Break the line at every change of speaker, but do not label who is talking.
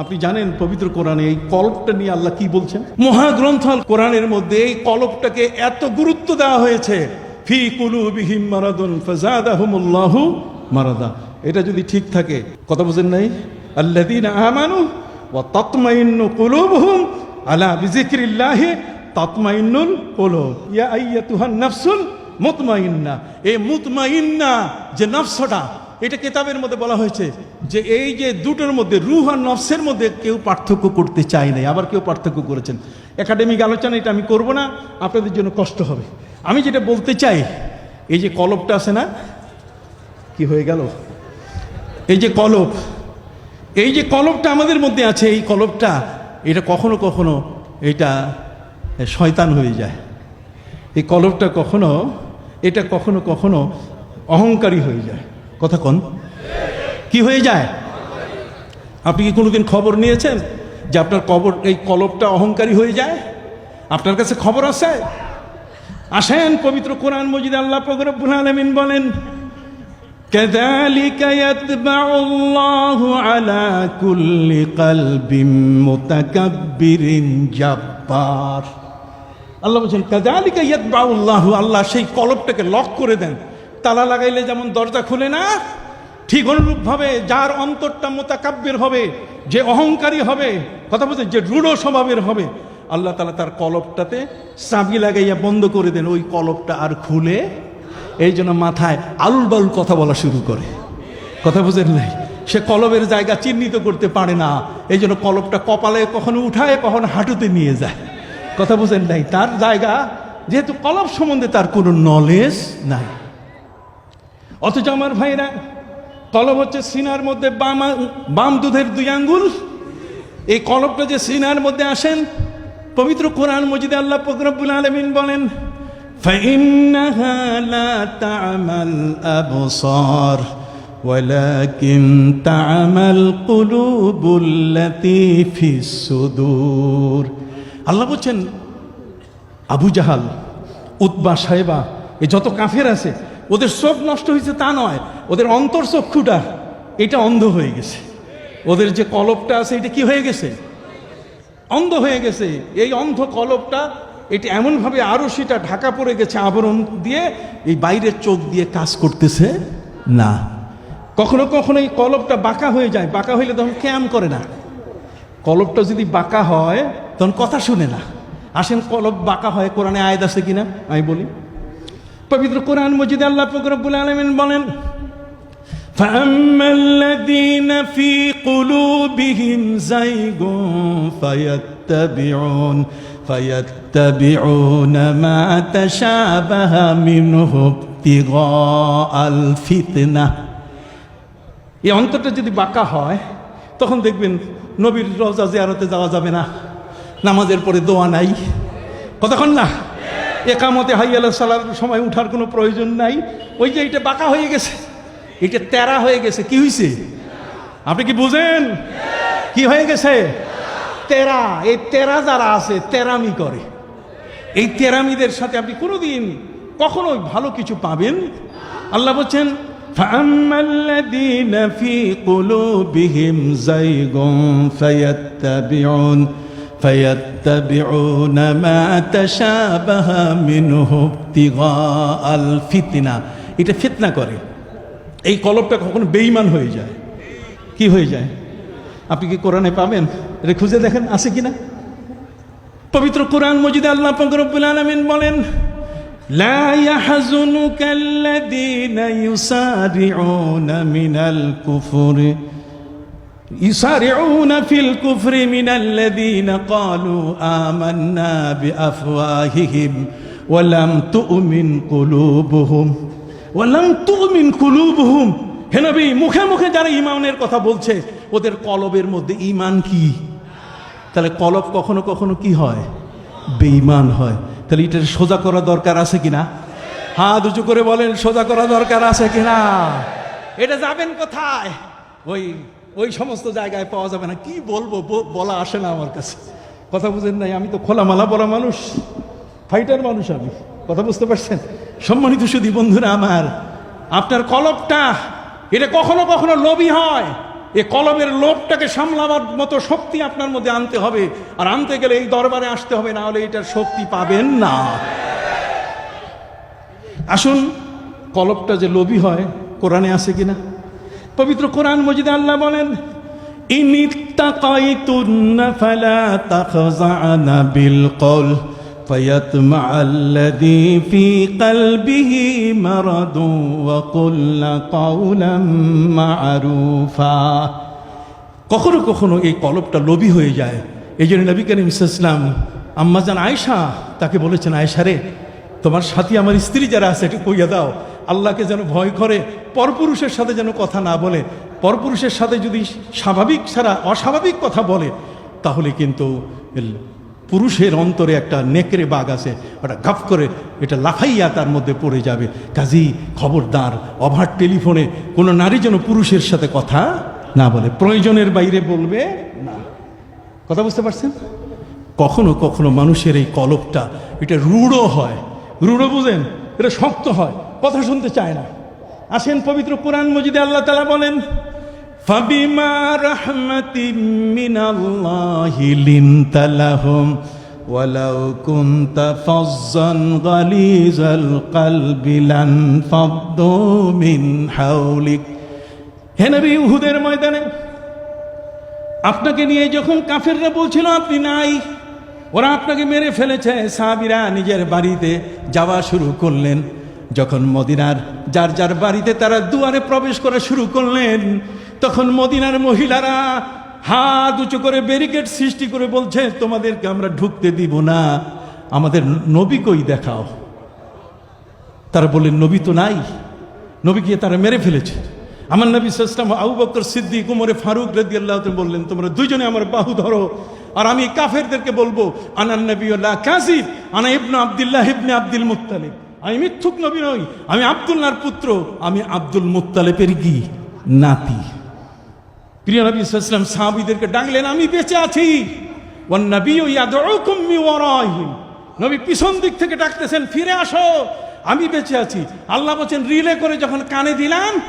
আপনি জানেন পবিত্র কোরআনে এই কলপটা নিয়ে আল্লাহ কি বলছেন? মহাগ্রন্থ কোরআনের মধ্যে এই কলপটাকে এত গুরুত্ব দেওয়া হয়েছে। ফি কুলুবিহিম মারাদুন ফাজাদাহুমুল্লাহু মারাদা। এটা যদি ঠিক থাকে, কথা বুঝেন নাই? আল্লাযীনা আমানু ওয়া তাতমাইন্নু কুলুবুহুম আলা বিযিকরিল্লাহি তাতমাইন্নুল কুলুব। ইয়া আইয়াতুহান নাফসুল মুতমাইন্না। এই মুতমাইন্না যে নফসটা এটা কিতাবের মধ্যে বলা হয়েছে যে এই যে দুটোর মধ্যে রুহ আর নফসের মধ্যে কেউ পার্থক্য করতে চায় নাই, আবার কেউ পার্থক্য করেছেন। একাডেমিক আলোচনা, এটা আমি করব না, আপনাদের জন্য কষ্ট হবে। আমি যেটা বলতে চাই, এই যে কলবটা আছে না, কি হয়ে গেল? এই যে কলব এই যে কলবটা আমাদের মধ্যে আছে, এই কলবটা এটা কখনো কখনো এটা শয়তান হয়ে যায়। এই কলবটা কখনো, এটা কখনো কখনো অহংকারী হয়ে যায়। কথা কন কি হয়ে যায় আপনি কি কোনোদিন খবর নিয়েছেন যে আপনার কবর এই কলবটা অহংকারী হয়ে যায় আপনার কাছে খবর আছে আসেন পবিত্র কোরআন মজিদ আল্লাহ ফকরবুল আলমিন বলেন كذلك يتبع الله على كل قلب متكبر جبار আল্লাহ বলছেন কাজালিকা ইয়াতবাউল্লাহু আল্লাহ সেই কলবটাকে লক করে দেন তালা লাগাইলে যেমন দরজা খুলে না, ঠিক অনুরূপভাবে যার অন্তরটা মোতাকাব্যের হবে, যে অহংকারী হবে, কথা বলছেন যে রূঢ় স্বভাবের হবে, আল্লাহ তালা তার কলবটাতে চাবি লাগাইয়া বন্ধ করে দেন, ওই কলবটা আর খুলে এই জন্য মাথায় আলুল বালুল কথা বলা শুরু করে। কথা বুঝেন নাই? সে কলবের জায়গা চিহ্নিত করতে পারে না, এই জন্য কলবটা কপালে কখনো উঠায়, কখনো হাঁটুতে নিয়ে যায়। কথা বুঝেন নাই? তার জায়গা, যেহেতু কলব সম্বন্ধে তার কোনো নলেজ নাই। অথচ আমার ভাইরা কলব হচ্ছে সিনার মধ্যে বাম বাম দুধের দুই আঙ্গুল এই কলবটা যে সিনার মধ্যে আসেন পবিত্র কোরআন মজিদে আল্লাহ ফকরবুল আলমিন বলেন فإنها لا تعمى الأبصار ولكن تعمى القلوب التي في الصدور আল্লাহ বলছেন আবু জাহাল উৎবা সাহেবা এ যত কাফের আছে ওদের চোখ নষ্ট হয়েছে তা নয়, ওদের অন্তর চক্ষুটা এটা অন্ধ হয়ে গেছে। ওদের যে কলপটা আছে, এটা কি হয়ে গেছে? অন্ধ হয়ে গেছে। এই অন্ধ কলবটা এটা এমনভাবে আরও সেটা ঢাকা পড়ে গেছে আবরণ দিয়ে, এই বাইরের চোখ দিয়ে কাজ করতেছে? না। কখনো কখনো এই কলবটা বাঁকা হয়ে যায়। বাঁকা হইলে তখন ক্যাম করে না। কলপটা যদি বাঁকা হয়, তখন কথা শুনে না। আসেন কলব বাঁকা হয়, কোরআনে আয়াত আছে কিনা? আমি বলি। পবিত্র কোরআন মজিদ আল্লাহ ফকরবুল আলমিন বলেন فأما الذين في قلوبهم زيغ فيتبعون فيتبعون ما تشابه منه ابتغاء الفتنة এই অন্তরটা যদি বাঁকা হয় তখন দেখবেন নবীর রোজা জিয়ারতে যাওয়া যাবে না নামাজের পরে দোয়া নাই কতক্ষণ না একামতে হাইয়ালা সালার সময় উঠার কোনো প্রয়োজন নাই ওই যে এটা বাঁকা হয়ে গেছে এটা তেরা হয়ে গেছে কি হয়েছে আপনি কি বুঝেন কি হয়ে গেছে তেরা এই তেরা যারা আছে তেরামি করে এই তেরামিদের সাথে আপনি কোনোদিন কখনোই ভালো কিছু পাবেন আল্লাহ বলছেন فأما الذين في قلوبهم زيغ فيتبعون فيتبعون ما تشابه منه ابتغاء الفتنة এটা ফিতনা করে এই কলবটা কখনো বেইমান হয়ে যায় কি হয়ে যায় আপনি কি কোরআনে পাবেন এটা খুঁজে দেখেন আছে কিনা পবিত্র কোরআন মজিদে আল্লাহ ফকরবুল আলমিন বলেন لا يحزنك الذين يسارعون من الكفر يسارعون في الكفر من الذين قالوا آمنا بأفواههم ولم تؤمن قلوبهم ولم تؤمن قلوبهم হে নবী মুখে মুখে যারা ইমানের কথা বলছে ওদের কলবের মধ্যে ইমান কি তাহলে কলব কখনো কখনো কি হয় বেঈমান হয় তাহলে এটা সোজা করা দরকার আছে কিনা হাত উঁচু করে বলেন সোজা করা দরকার আছে কিনা এটা যাবেন কোথায় ওই ওই সমস্ত জায়গায় পাওয়া যাবে না। কি বলব? বলা আসে না আমার কাছে। কথা বুঝেন নাই, আমি তো খোলামালা বলা মানুষ। ফাইটার মানুষ আমি। কথা বুঝতে পারছেন? সম্মানিত সুদী বন্ধুরা আমার, আপনার কলবটা এটা কখনো কখনো লোভী হয়। এ কলমের লোভটাকে সামলাবার মতো শক্তি আপনার মধ্যে আনতে হবে। আর আনতে গেলে এই দরবারে আসতে হবে, না হলে এটার শক্তি পাবেন না। আসুন কলবটা যে লোভী হয়, কোরআনে আছে কিনা? পবিত্র কোরআন মজিদে আল্লাহ বলেন إن اتقيتن فلا تخزعن بالقول فيطمع الذي في قلبه مرض وقلن قولا معروفا কখনো কখনো এই কলবটা লোভী হয়ে যায় এই জন্য নবী করিম ইসলাম আম্মাজান আয়সা তাকে বলেছেন আয়সা রে তোমার সাথী আমার স্ত্রী যারা আছে একটু কইয়া দাও আল্লাহকে যেন ভয় করে, পরপুরুষের সাথে যেন কথা না বলে, পরপুরুষের সাথে যদি স্বাভাবিক ছাড়া অস্বাভাবিক কথা বলে, তাহলে কিন্তু পুরুষের অন্তরে একটা নেকড়ে বাঘ আছে, ওটা গাফ করে এটা লাফাইয়া তার মধ্যে পড়ে যাবে। কাজী খবরদার, অভার টেলিফোনে কোনো নারী যেন পুরুষের সাথে কথা না বলে, প্রয়োজনের বাইরে বলবে না। কথা বুঝতে পারছেন? কখনো কখনো মানুষের এই কলপটা, এটা রূঢ় হয়। রূঢ় বুঝেন? এটা শক্ত হয়। কথা শুনতে চায় না আসেন পবিত্র কোরআন মজিদে আল্লাহ তালা বলেন ফাবিমা রাহমাতিম মিনাল্লাহি লিনতা লাহুম ولو كنت فظا غليظ القلب لانفضوا من حولك হে নবী উহুদের ময়দানে আপনাকে নিয়ে যখন কাফেররা বলছিল আপনি নাই ওরা আপনাকে মেরে ফেলেছে সাহাবিরা নিজের বাড়িতে যাওয়া শুরু করলেন যখন মদিনার যার যার বাড়িতে তারা দুয়ারে প্রবেশ করা শুরু করলেন, তখন মদিনার মহিলারা হাত উঁচু করে ব্যারিকেড সৃষ্টি করে বলছে, তোমাদেরকে আমরা ঢুকতে দিব না। আমাদের নবী কই দেখাও? তারা বললেন, নবী তো নাই। নবীকে তারা মেরে ফেলেছে। আমার নবী সাল্লাম আবু বকর সিদ্দিক, উমরে, ফারুক রদি আল্লাহ বললেন, তোমরা দুইজনে আমার বাহু ধরো আর আমি কাফেরদেরকে বলব, আনান নবী কাসিব আনা ইবনু আব্দুল্লাহ ইবনে আব্দুল মুত্তালিব। আমি মিথ্যুক নবী নই, আমি আবদুল্লার পুত্র, আমি আব্দুল মুতালেপের গি, নাতি। প্রিয় নবী ইসলাম সাহাবিদেরকে ডাকলেন, আমি বেঁচে আছি। নবী নবী পিছন দিক থেকে ডাকতেছেন, ফিরে আসো, আমি বেঁচে আছি। আল্লাহ বলছেন, রিলে করে যখন কানে দিলাম